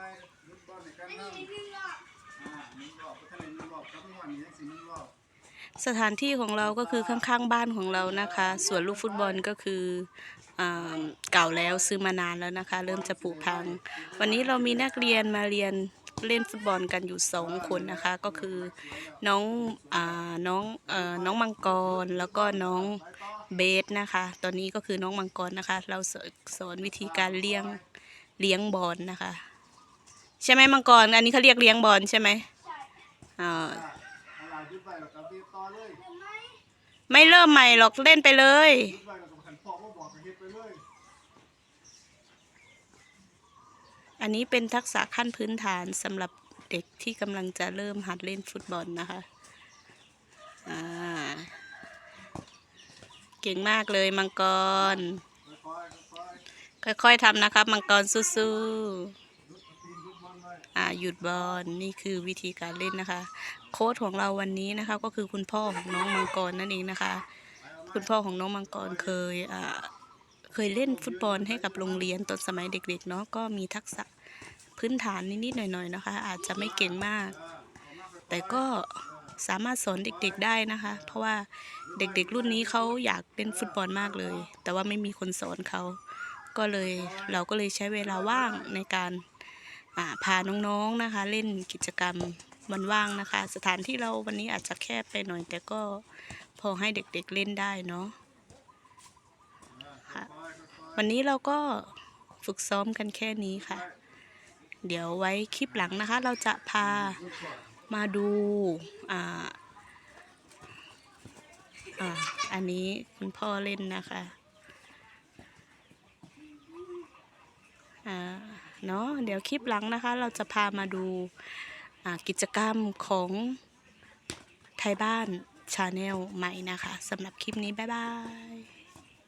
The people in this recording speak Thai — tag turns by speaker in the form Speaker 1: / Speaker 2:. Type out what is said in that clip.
Speaker 1: ไปยุดบอลในการนั่งอ่าหนึ่งรอบก็ทะเลหนึ่งรอบครับวันนี้สิหนึ่งรอบ
Speaker 2: สถานที่ของเราก็คือข้างๆบ้านของเรานะคะสวนลูกฟุตบอลก็คือเก่าแล้วซื้อมานานแล้วนะคะ เริ่มจะผุพัง วันนี้เรามีนักเรียนมาเรียนเล่นฟุตบอลกันอยู่สองคนนะคะ ก็คือน้องอน้องอน้องมังกรแล้วก็น้องเบสนะคะ ตอนนี้ก็คือน้องมังกรนะคะ เราสอนสอนวิธีการเลี้ยงเลี้ยงบอลนะคะ ใช่ไหมมังกร อันนี้เขาเรียกเลี้ยงบอลใช่ไหมอ่า
Speaker 1: อ่ไม่
Speaker 2: เริ่มใหม่หรอกเล่นไปเลย
Speaker 1: ไปแล้วก็ขันพอมาบอกกันเฮ็ดไปเลย
Speaker 2: อันนี้เป็นทักษะขั้นพื้นฐานสำหรับเด็กที่กำลังจะเริ่มหัดเล่นฟุตบอลนะคะอ่าเก่งมากเลยมังกร
Speaker 1: ค่อยๆ
Speaker 2: ทำนะครับ มังกรสู้
Speaker 1: ๆ อ่า
Speaker 2: หยุดบอลนี่คือวิธีการเล่นนะคะ โค้ชของเราวันนี้นะคะ ก็คือคุณพ่อของน้องมังกรนั่นเองนะคะ คุณพ่อของน้องมังกรเคยอ่าเคยเล่นฟุตบอลให้กับโรงเรียนตอนสมัยเด็กๆเนาะก็มีทักษะพื้นฐานนิดๆหน่อยๆนะคะ อาจจะไม่เก่งมาก แต่ก็สามารถสอนเด็กๆได้นะคะ เพราะว่าเด็กๆรุ่นนี้เขาอยากเล่นฟุตบอลมากเลย แต่ว่าไม่มีคนสอนเขาก็เลยเราก็เลยใช้เวลาว่างในการ พาน้องๆนะคะ เล่นกิจกรรมวันว่างนะคะ สถานที่เราวันนี้อาจจะแคบไปหน่อย แต่ก็พอให้เด็กๆเล่นได้เนาะค่ะวันนี้เราก็ฝึกซ้อมกันแค่นี้ค่ะ เดี๋ยวไว้คลิปหลังนะคะ เราจะพามาดูอ่าอ่าอันนี้คุณพ่อเล่นนะคะอ่า เนาะเดี๋ยวคลิปหลังนะคะ เราจะพามาดูกิจกรรมของไทยบ้านชาแนลใหม่นะคะสำหรับคลิปนี้ บ๊ายบาย